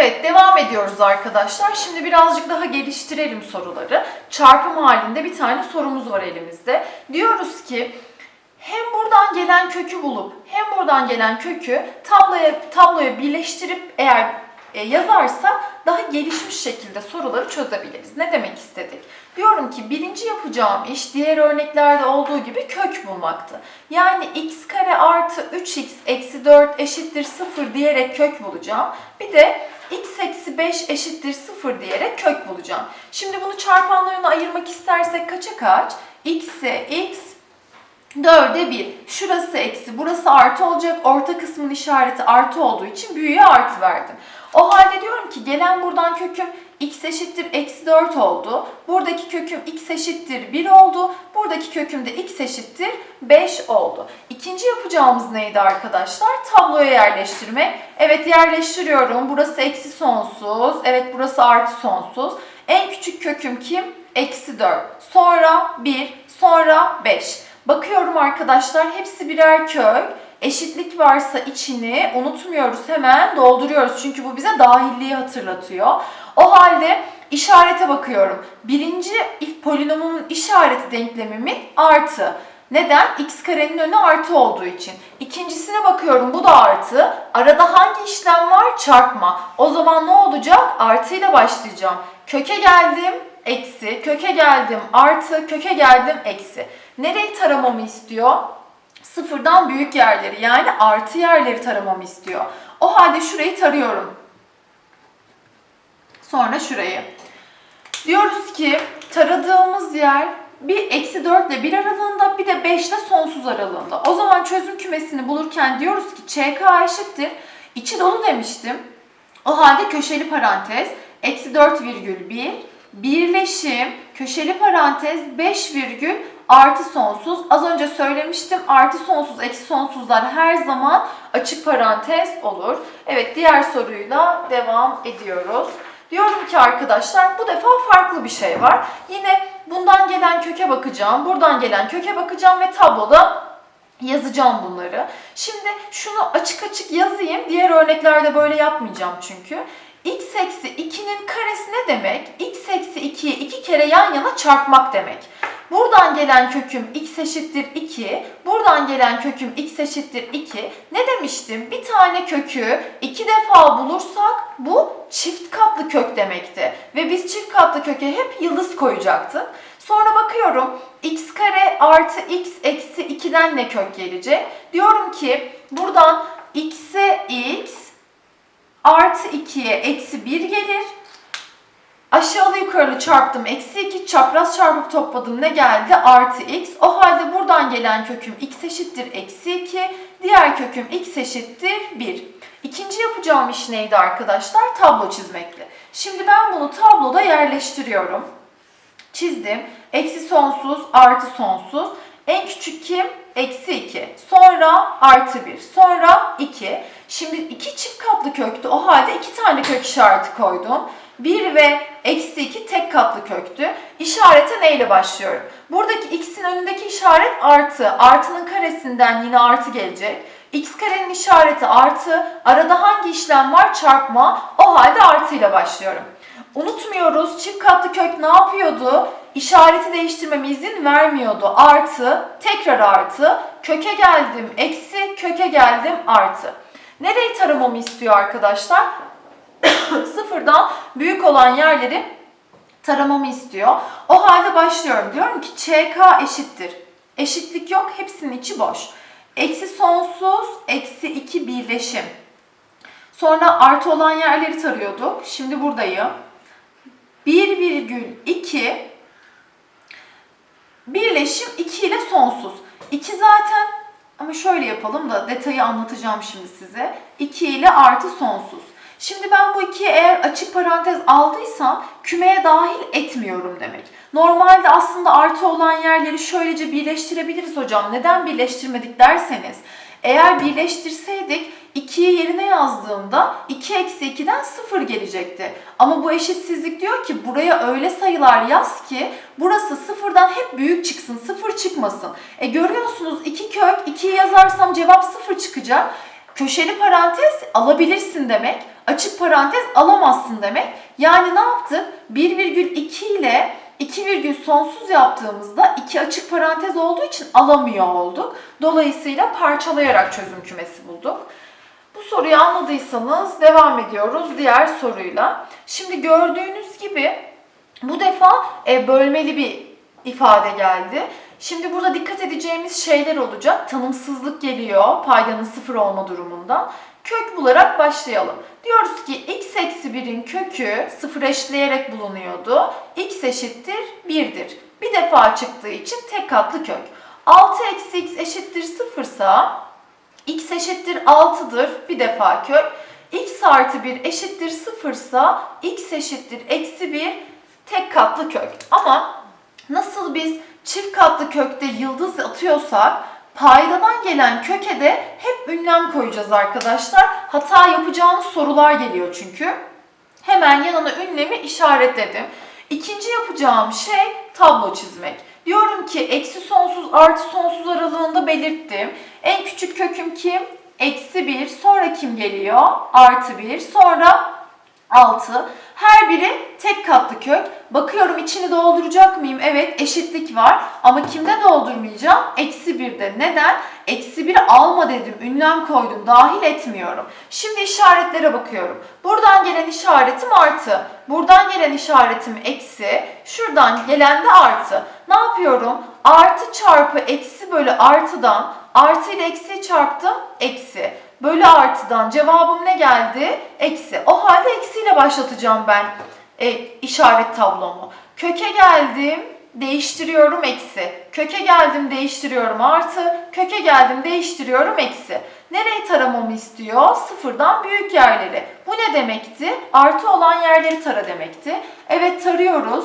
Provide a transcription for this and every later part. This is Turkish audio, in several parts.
Evet devam ediyoruz arkadaşlar. Şimdi birazcık daha geliştirelim soruları. Çarpım halinde bir tane sorumuz var elimizde. Diyoruz ki hem buradan gelen kökü bulup hem buradan gelen kökü tabloya tabloya birleştirip eğer e, yazarsa daha gelişmiş şekilde soruları çözebiliriz. Ne demek istedik? Diyorum ki birinci yapacağım iş diğer örneklerde olduğu gibi kök bulmaktı. Yani x kare artı 3x eksi 4 eşittir 0 diyerek kök bulacağım. Bir de x eksi 5 eşittir 0 diyerek kök bulacağım. Şimdi bunu çarpanlarına ayırmak istersek kaça kaç? x'e x, 4'e 1. Şurası eksi, burası artı olacak. Orta kısmın işareti artı olduğu için büyüğe artı verdim. O halde diyorum ki gelen buradan köküm x eşittir eksi 4 oldu. Buradaki köküm x eşittir 1 oldu. Buradaki köküm de x eşittir 5 oldu. İkinci yapacağımız neydi arkadaşlar? Tabloya yerleştirmek. Evet yerleştiriyorum. Burası eksi sonsuz. Evet burası artı sonsuz. En küçük köküm kim? Eksi 4. Sonra 1. Sonra 5. Bakıyorum arkadaşlar hepsi birer kök. Eşitlik varsa içini unutmuyoruz hemen dolduruyoruz. Çünkü bu bize dahilliği hatırlatıyor. O halde işarete bakıyorum. Birinci if polinomunun işareti denklemimin artı. Neden? x karenin önü artı olduğu için. İkincisine bakıyorum bu da artı. Arada hangi işlem var? Çarpma. O zaman ne olacak? Artıyla başlayacağım. Köke geldim eksi, köke geldim artı, köke geldim eksi. Nereyi taramamı istiyor? Sıfırdan büyük yerleri yani artı yerleri taramamı istiyor. O halde şurayı tarıyorum. Sonra şurayı. Diyoruz ki taradığımız yer bir eksi 4 ile 1 aralığında bir de 5 ile sonsuz aralığında. O zaman çözüm kümesini bulurken diyoruz ki ÇK eşittir. İçi dolu demiştim. O halde köşeli parantez eksi 4 virgül 1 birleşim köşeli parantez 5 virgül artı sonsuz. Az söylemiştim artı sonsuz eksi sonsuzlar her zaman açık parantez olur. Evet diğer soruyla devam ediyoruz. Diyorum ki arkadaşlar bu defa farklı bir şey var. Yine bundan gelen köke bakacağım, buradan gelen köke bakacağım ve tabloda yazacağım bunları. Şimdi şunu açık açık yazayım. Diğer örneklerde böyle yapmayacağım çünkü. x eksi 2'nin karesi ne demek? x eksi 2'yi iki kere yan yana çarpmak demek. Buradan gelen köküm x eşittir 2. Buradan gelen köküm x eşittir 2. Ne demiştim? Bir tane kökü iki defa bulursak bu çift katlı kök demekti. Ve biz çift katlı köke hep yıldız koyacaktık. Sonra bakıyorum x kare artı x eksi 2'den ne kök gelecek? Diyorum ki buradan x'e x artı 2'ye eksi 1 gelir. Aşağılı yukarılı çarptım. Eksi 2 çapraz çarpıp topladım. Ne geldi? Artı x. O halde buradan gelen köküm x eşittir eksi 2. Diğer köküm x eşittir 1. İkinci yapacağım iş neydi arkadaşlar? Tablo çizmekti. Şimdi ben bunu tabloda yerleştiriyorum. Çizdim. Eksi sonsuz, artı sonsuz. En küçük kim? Eksi 2. Sonra artı 1. Sonra 2. Şimdi iki çift katlı köktü. O halde iki tane kök işareti koydum. 1 ve eksi 2 tek katlı köktü. İşarete neyle başlıyorum? Buradaki x'in önündeki işaret artı. Artının karesinden yine artı gelecek. x karenin işareti artı. Arada hangi işlem var? Çarpma. O halde artıyla başlıyorum. Unutmuyoruz çift katlı kök ne yapıyordu? İşareti değiştirmeme izin vermiyordu. Artı, tekrar artı, köke geldim eksi, köke geldim artı. Nereyi taramamı istiyor arkadaşlar? Sıfırdan büyük olan yerleri taramamı istiyor. O halde başlıyorum. Diyorum ki ÇK eşittir. Eşitlik yok, hepsinin içi boş. Eksi sonsuz, eksi 2 birleşim. Sonra artı olan yerleri tarıyorduk. Şimdi buradayım. 1,2 birleşim 2 ile sonsuz. 2 zaten ama şöyle yapalım da detayı anlatacağım şimdi size. 2 ile artı sonsuz. Şimdi ben bu ikiye eğer açık parantez aldıysam kümeye dahil etmiyorum demek. Normalde aslında artı olan yerleri şöylece birleştirebiliriz hocam. Neden birleştirmedik derseniz eğer birleştirseydik 2'yi yerine yazdığımda 2 eksi 2'den 0 gelecekti. Ama bu eşitsizlik diyor ki buraya öyle sayılar yaz ki burası sıfırdan hep büyük çıksın, 0 çıkmasın. E görüyorsunuz 2 kök 2'yi yazarsam cevap 0 çıkacak. Köşeli parantez alabilirsin demek. Açık parantez alamazsın demek. Yani ne yaptık? 1,2 ile 2 virgül sonsuz yaptığımızda iki açık parantez olduğu için alamıyor olduk. Dolayısıyla parçalayarak çözüm kümesi bulduk. Bu soruyu anladıysanız devam ediyoruz diğer soruyla. Şimdi gördüğünüz gibi bu defa e, bölmeli bir ifade geldi. Şimdi burada dikkat edeceğimiz şeyler olacak. Tanımsızlık geliyor paydanın sıfır olma durumunda. Kök bularak başlayalım. Diyoruz ki x eksi 1'in kökü sıfır eşleyerek bulunuyordu. x eşittir 1'dir. Bir defa çıktığı için tek katlı kök. 6 eksi x eşittir 0 sa x eşittir 6'dır. Bir defa kök. x artı 1 eşittir 0 sa x eşittir eksi 1 tek katlı kök. Ama nasıl biz çift katlı kökte yıldız atıyorsak paydadan gelen köke de hep ünlem koyacağız arkadaşlar. Hata yapacağınız sorular geliyor çünkü. Hemen yanına ünlemi işaretledim. İkinci yapacağım şey tablo çizmek. Diyorum ki eksi sonsuz artı sonsuz aralığında belirttim. En küçük köküm kim? Eksi 1. Sonra kim geliyor? Artı 1. Sonra 6. Her biri tek katlı kök. Bakıyorum içini dolduracak mıyım? Evet eşitlik var. Ama kimde doldurmayacağım? Eksi 1'de. Neden? Eksi 1'i alma dedim. Ünlem koydum. Dahil etmiyorum. Şimdi işaretlere bakıyorum. Buradan gelen işaretim artı. Buradan gelen işaretim eksi. Şuradan gelen de artı. Ne yapıyorum? Artı çarpı eksi bölü artıdan artı ile eksi çarptım. Eksi. Bölü artıdan cevabım ne geldi? Eksi. O halde eksiyle başlatacağım ben e, işaret tablomu. Köke geldim, değiştiriyorum eksi. Köke geldim, değiştiriyorum artı. Köke geldim, değiştiriyorum eksi. Nereyi taramamı istiyor? Sıfırdan büyük yerleri. Bu ne demekti? Artı olan yerleri tara demekti. Evet tarıyoruz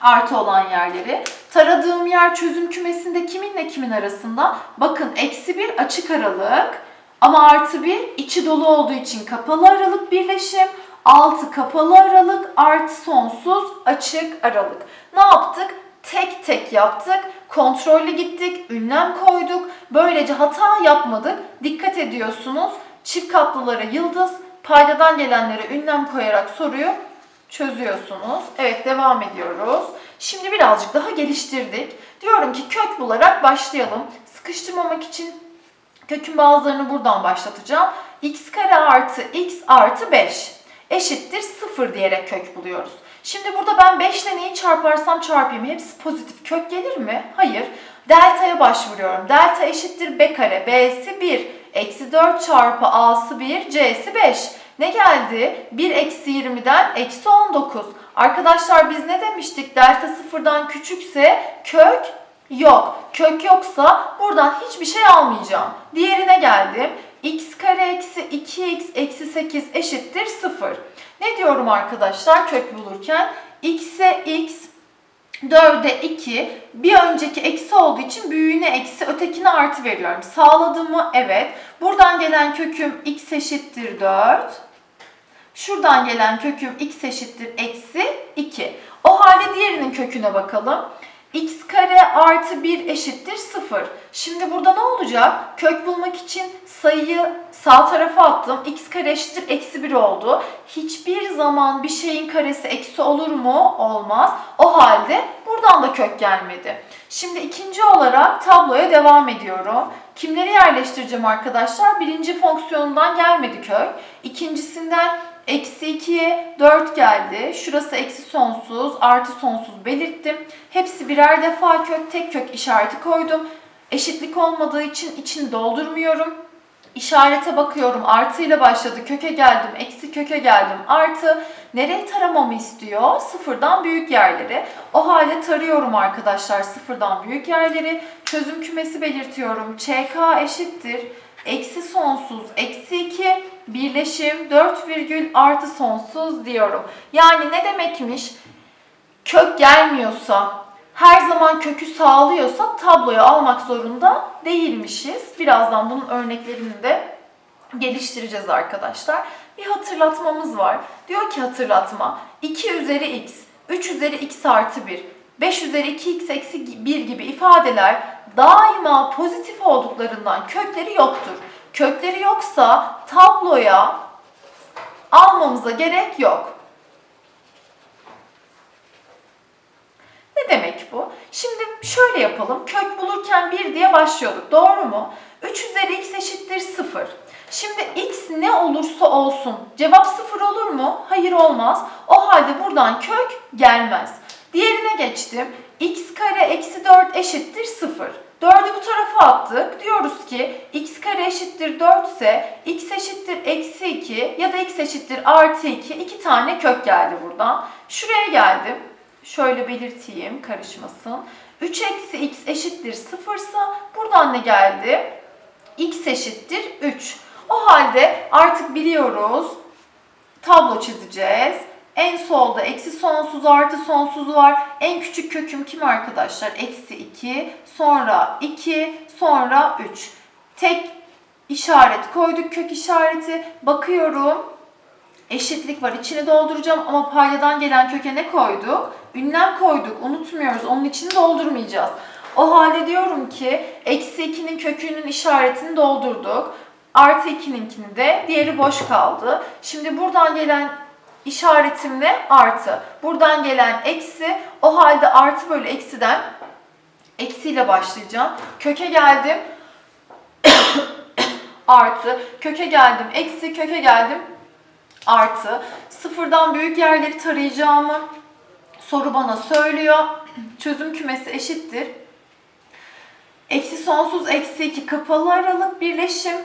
artı olan yerleri. Taradığım yer çözüm kümesinde kiminle kimin arasında? Bakın eksi bir açık aralık ama artı bir içi dolu olduğu için kapalı aralık birleşim. 6 kapalı aralık artı sonsuz açık aralık. Ne yaptık? Tek tek yaptık. Kontrollü gittik. Ünlem koyduk. Böylece hata yapmadık. Dikkat ediyorsunuz. Çift katlılara yıldız, paydadan gelenlere ünlem koyarak soruyu çözüyorsunuz. Evet devam ediyoruz. Şimdi birazcık daha geliştirdik. Diyorum ki kök bularak başlayalım. Sıkıştırmamak için kökün bazılarını buradan başlatacağım. x kare artı x artı 5 eşittir 0 diyerek kök buluyoruz. Şimdi burada ben 5 ile neyi çarparsam çarpayım hepsi pozitif. Kök gelir mi? Hayır. Delta'ya başvuruyorum. Delta eşittir b kare. b'si 1. Eksi 4 çarpı a'sı 1. c'si 5. Ne geldi? 1 eksi 20'den eksi 19. Arkadaşlar biz ne demiştik? Delta sıfırdan küçükse kök yok. Kök yoksa buradan hiçbir şey almayacağım. Diğerine geldim. x kare eksi 2x eksi 8 eşittir 0. Ne diyorum arkadaşlar kök bulurken? x'e x, 4'e 2, bir önceki eksi olduğu için büyüğüne eksi, ötekine artı veriyorum. Sağladım mı? Evet. Buradan gelen köküm x eşittir 4. Şuradan gelen köküm x eşittir eksi 2. O halde diğerinin köküne bakalım. X kare artı 1 eşittir 0. Şimdi burada ne olacak? Kök bulmak için sayıyı sağ tarafa attım. x kare eşittir eksi 1 oldu. Hiçbir zaman bir şeyin karesi eksi olur mu? Olmaz. O halde buradan da kök gelmedi. Şimdi ikinci olarak tabloya devam ediyorum. Kimleri yerleştireceğim arkadaşlar? Birinci fonksiyonundan gelmedi kök. İkincisinden Eksi 2'ye 4 geldi. Şurası eksi sonsuz, artı sonsuz belirttim. Hepsi birer defa kök, tek kök işareti koydum. Eşitlik olmadığı için içini doldurmuyorum. İşarete bakıyorum. Artı ile başladı. Köke geldim. Eksi köke geldim. Artı. Nereye taramamı istiyor? Sıfırdan büyük yerleri. O halde tarıyorum arkadaşlar sıfırdan büyük yerleri. Çözüm kümesi belirtiyorum. ÇK eşittir. Eksi sonsuz. Eksi 2 birleşim 4 virgül artı sonsuz diyorum. Yani ne demekmiş? Kök gelmiyorsa, her zaman kökü sağlıyorsa tabloya almak zorunda değilmişiz. Birazdan bunun örneklerini de geliştireceğiz arkadaşlar. Bir hatırlatmamız var. Diyor ki hatırlatma 2 üzeri x, 3 üzeri x artı 1, 5 üzeri 2x eksi 1 gibi ifadeler daima pozitif olduklarından kökleri yoktur. Kökleri yoksa tabloya almamıza gerek yok. Ne demek bu? Şimdi şöyle yapalım. Kök bulurken 1 diye başlıyorduk. Doğru mu? 3 üzeri x eşittir 0. Şimdi x ne olursa olsun cevap 0 olur mu? Hayır olmaz. O halde buradan kök gelmez. Diğerine geçtim. x kare eksi 4 eşittir 0. 4'ü bu tarafa attık. Diyoruz ki x kare eşittir 4 ise x eşittir eksi 2 ya da x eşittir artı 2. iki tane kök geldi buradan. Şuraya geldim. Şöyle belirteyim karışmasın. 3 eksi x eşittir 0 ise buradan ne geldi? x eşittir 3. O halde artık biliyoruz. Tablo çizeceğiz. En solda eksi sonsuz artı sonsuz var. En küçük köküm kim arkadaşlar? Eksi 2, sonra 2, sonra 3. Tek işaret koyduk kök işareti. Bakıyorum. Eşitlik var. İçini dolduracağım ama paydadan gelen köke ne koyduk? Ünlem koyduk. Unutmuyoruz. Onun içini doldurmayacağız. O halde diyorum ki eksi 2'nin kökünün işaretini doldurduk. Artı 2'ninkini de diğeri boş kaldı. Şimdi buradan gelen işaretim ne? Artı. Buradan gelen eksi. O halde artı bölü eksiden eksiyle başlayacağım. Köke geldim. artı. Köke geldim. Eksi. Köke geldim. Artı. Sıfırdan büyük yerleri tarayacağımı soru bana söylüyor. Çözüm kümesi eşittir. Eksi sonsuz eksi 2 kapalı aralık birleşim.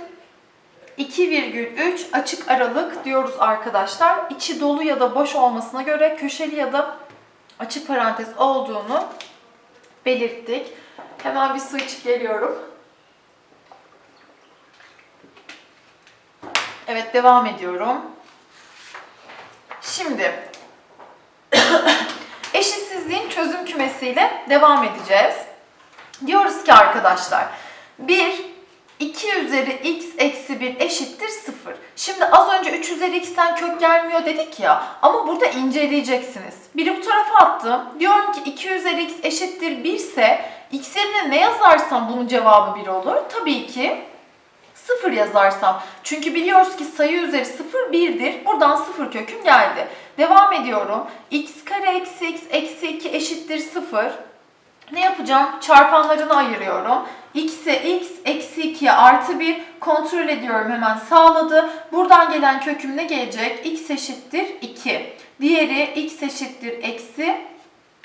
2,3 açık aralık diyoruz arkadaşlar. İçi dolu ya da boş olmasına göre köşeli ya da açık parantez olduğunu belirttik. Hemen bir su içip geliyorum. Evet devam ediyorum. Şimdi eşitsizliğin çözüm kümesiyle devam edeceğiz. Diyoruz ki arkadaşlar 1 2 üzeri x eksi 1 eşittir 0. Şimdi az önce 3 üzeri x'ten kök gelmiyor dedik ya ama burada inceleyeceksiniz. Biri bu tarafa attım. Diyorum ki 2 üzeri x eşittir 1 ise x yerine ne yazarsam bunun cevabı 1 olur. Tabii ki 0 yazarsam. Çünkü biliyoruz ki sayı üzeri 0 1'dir. Buradan 0 köküm geldi. Devam ediyorum. x kare eksi x eksi 2 eşittir 0. Ne yapacağım? Çarpanlarını ayırıyorum. x'e x, eksi 2'ye artı 1 kontrol ediyorum hemen sağladı. Buradan gelen köküm ne gelecek? x eşittir 2. Diğeri x eşittir eksi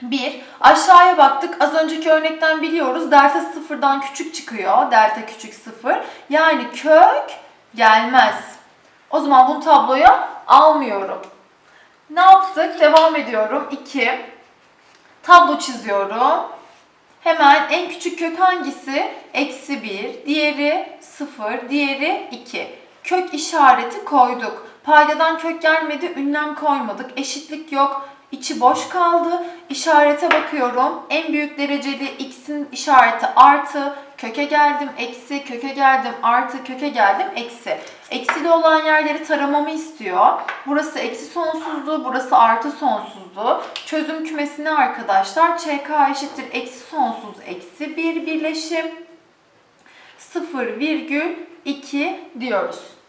1. Aşağıya baktık. Az önceki örnekten biliyoruz. Delta sıfırdan küçük çıkıyor. Delta küçük sıfır. Yani kök gelmez. O zaman bunu tabloya almıyorum. Ne yaptık? Devam ediyorum. 2. Tablo çiziyorum. Hemen en küçük kök hangisi? Eksi 1, diğeri 0, diğeri 2. Kök işareti koyduk. Paydadan kök gelmedi, ünlem koymadık. Eşitlik yok, içi boş kaldı. İşarete bakıyorum. En büyük dereceli x'in işareti artı. Köke geldim, eksi, köke geldim, artı, köke geldim, eksi. Eksili olan yerleri taramamı istiyor. Burası eksi sonsuzdu, burası artı sonsuzdu. Çözüm kümesini arkadaşlar ÇK eşittir eksi sonsuz eksi 1 birleşim 0,2 diyoruz.